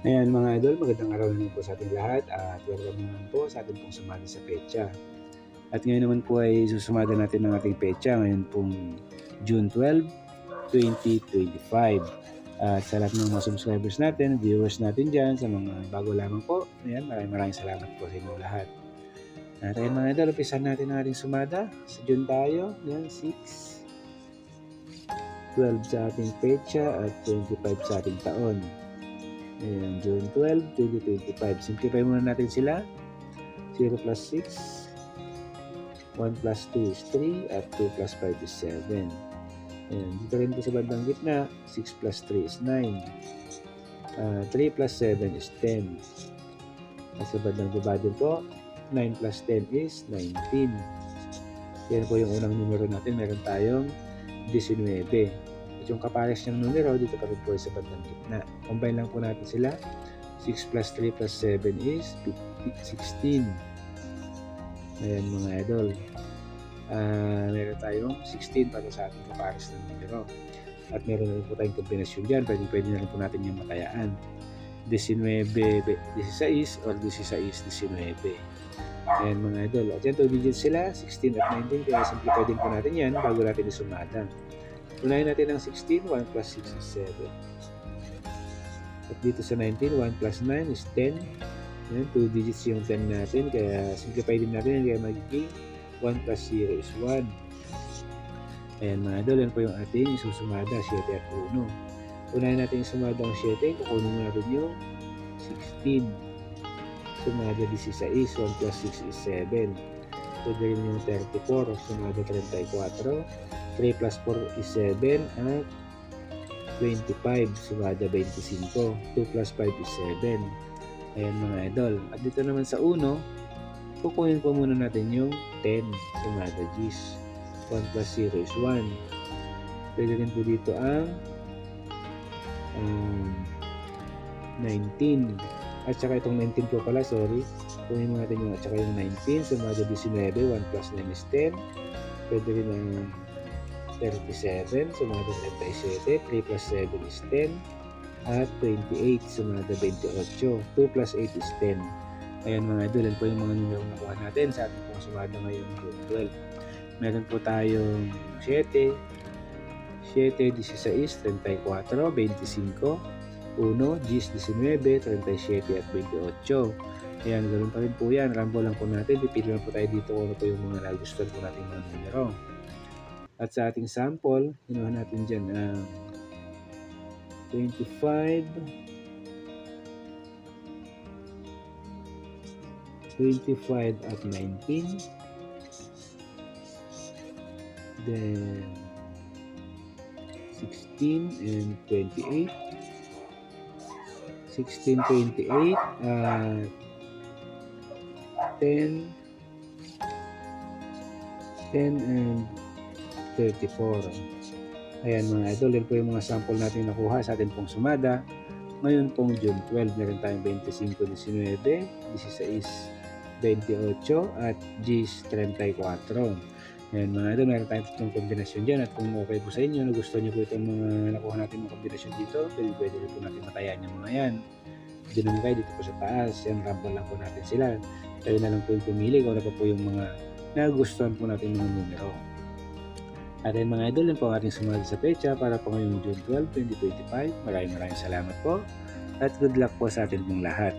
Ayan mga idol, magandang araw naman po sa ating lahat at welcome naman po sa ating pong sumada sa pecha. At ngayon naman po ay susumada natin ng ating pecha ngayon pong June 12, 2025. At sa lahat ng mga subscribers natin, viewers natin dyan, sa mga bago lamang po, ayan, maraming maraming salamat po sa inyo lahat. At ayan mga idol, umpisan natin ang ating sumada. Sa June tayo, ayan, 6, 12 sa ating pecha at 25 sa ating taon. Ayan, June 12, 2025. Simplify muna natin sila. 0 plus 6, 1 plus 2 is 3, at 2 plus 5 is 7. Ayan, dito rin po sa bandang gitna, 6 plus 3 is 9. Uh, 3 plus 7 is 10. At sa bandang baba din po, 9 plus 10 is 19. Yan po yung unang numero natin. Meron tayong 19. Yung kapares ng numero, dito pa rin po sa bandang gitna. Combine lang po natin sila. 6 plus 3 plus 7 is 16. Ayan mga idol. Uh, meron tayong 16 para sa ating kapares ng numero. At meron na rin po tayong kombinasyon dyan. Pwede, pwede na rin po natin yung matayaan. 19, 16 or 16, 19. Ayan mga idol. At yan, 2 digits sila, 16 at 19. Kaya simplify din po natin yan bago natin isumada. Unahin natin ang 16, 1 plus 6 is 7. At dito sa 19, 1 plus 9 is 10. Ayan, 2 digits yung 10 natin. Kaya simplify din natin. Kaya magiging 1 plus 0 is 1. Ayan mga idol, yan po yung ating isusumada, 7 at 1. Unahin natin yung sumada ang 7. Kukunin natin yung 16. Sumada 16, 1 plus 6 is 7. Pwede rin yung 34, sumada 34. 3 plus 4 is 7 at 25 sumada 25 2 plus 5 is 7 ayan mga idol. At dito naman sa 1 kukunin po muna natin yung 10 sumada G's 1 plus 0 is 1 pwede rin po dito ang um, 19 at saka itong 19 po pala sorry. Kunin mo natin yung at saka yung 19 sumada 19 1 plus 9 is 10 pwede rin ang 37, sumada 37, 3 plus 7 is 10, at 28, sumada 28, 2 plus 8 is 10. Ayan mga idol, yan po yung mga numero nakuha natin sa ating pong sumada ngayong June 12. Meron po tayong 7, 7, 16, 34, 25, 1, G's 19, 37 at 28. Ayan, ganoon pa rin po yan. Rambo lang po natin. Pipili lang po tayo dito kung ano po yung mga nagustuhan po natin mga numero. At sa ating sample, kinuha natin dyan ang uh, 25, 25 at 19. Then 16 and 28. 16, 28 at 10, 10 and 34. Ayan mga idol, yan po yung mga sample natin nakuha sa atin pong sumada. Ngayon pong June 12, meron tayong 25, 19, 16, 28 at G's 34. Ayan mga idol, meron tayong tatlong kombinasyon dyan at kung okay po sa inyo, gusto nyo po itong mga nakuha natin mga kombinasyon dito, pwede pwede po natin matayan yung mga yan. Hindi naman kayo dito po sa taas, yan rambal lang po natin sila. Kayo na lang po yung pumili kung ano pa po yung mga nagustuhan po natin mga numero. At ayun mga idol, yun po ang ating sumunod sa pecha para po ngayong June 12, 2025. Maraming maraming salamat po at good luck po sa atin pong lahat.